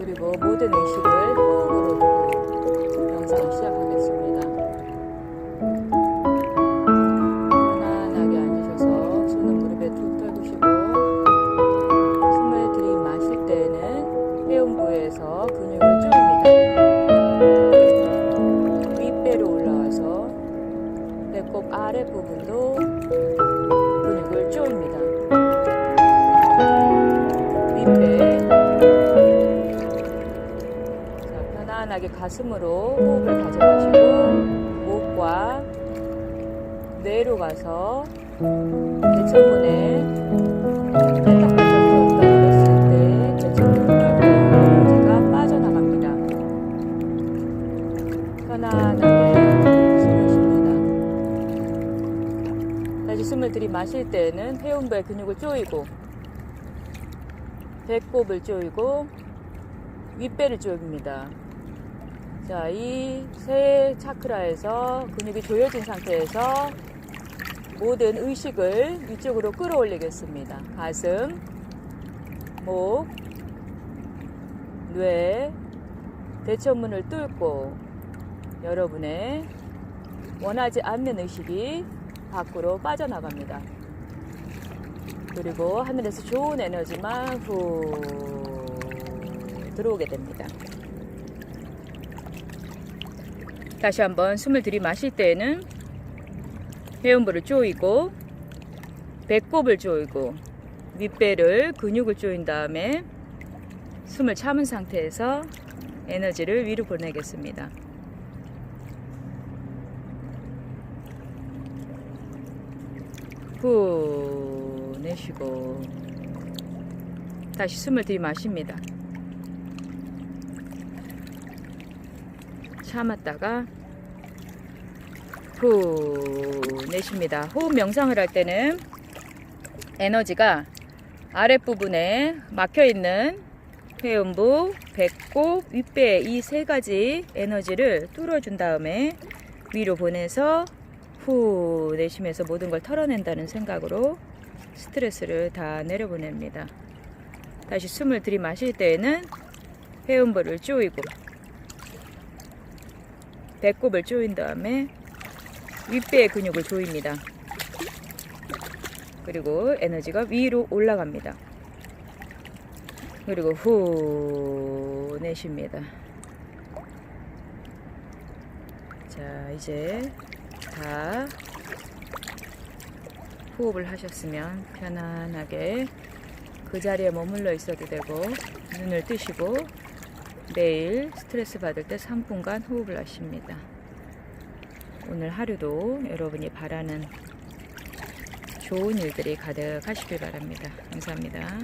그리고 모든 의식을 호흡으로 영상을 시작하겠습니다. 편안하게 앉으셔서 손은 무릎에 툭 떨구시고 숨을 들이마실 때에는 회음부에서 근육을 조입니다. 윗배로 올라와서 배꼽 아랫부분도 근육을 조입니다. 윗배 편안하게 가슴으로 호흡을 가져가시고 목과 뇌로 가서 대청문에 팔딱팔딱 들었을 때 대청문 뚫고 에너지가 빠져나갑니다. 편안하게 숨을 쉽니다. 다시 숨을 들이마실 때는 회음부의 근육을 조이고 배꼽을 조이고 윗배를 조입니다. 자, 이 세 차크라에서 근육이 조여진 상태에서 모든 의식을 위쪽으로 끌어올리겠습니다. 가슴, 목, 뇌, 대천문을 뚫고 여러분의 원하지 않는 의식이 밖으로 빠져나갑니다. 그리고 하늘에서 좋은 에너지만 후 들어오게 됩니다. 다시 한번 숨을 들이마실 때에는 회음부를 조이고 배꼽을 조이고 윗배를 근육을 조인 다음에 숨을 참은 상태에서 에너지를 위로 보내겠습니다. 후 내쉬고 다시 숨을 들이마십니다. 참았다가 후 내쉽니다. 호흡 명상을 할 때는 에너지가 아랫부분에 막혀 있는 회음부, 배꼽, 윗배 이 세 가지 에너지를 뚫어준 다음에 위로 보내서 후 내쉬면서 모든 걸 털어낸다는 생각으로 스트레스를 다 내려보냅니다. 다시 숨을 들이마실 때에는 회음부를 조이고 배꼽을 조인 다음에 윗배의 근육을 조입니다. 그리고 에너지가 위로 올라갑니다. 그리고 후 내쉽니다. 자, 이제 다 호흡을 하셨으면 편안하게 그 자리에 머물러 있어도 되고 눈을 뜨시고 매일 스트레스 받을 때 3분간 호흡을 하십니다. 오늘 하루도 여러분이 바라는 좋은 일들이 가득하시길 바랍니다. 감사합니다.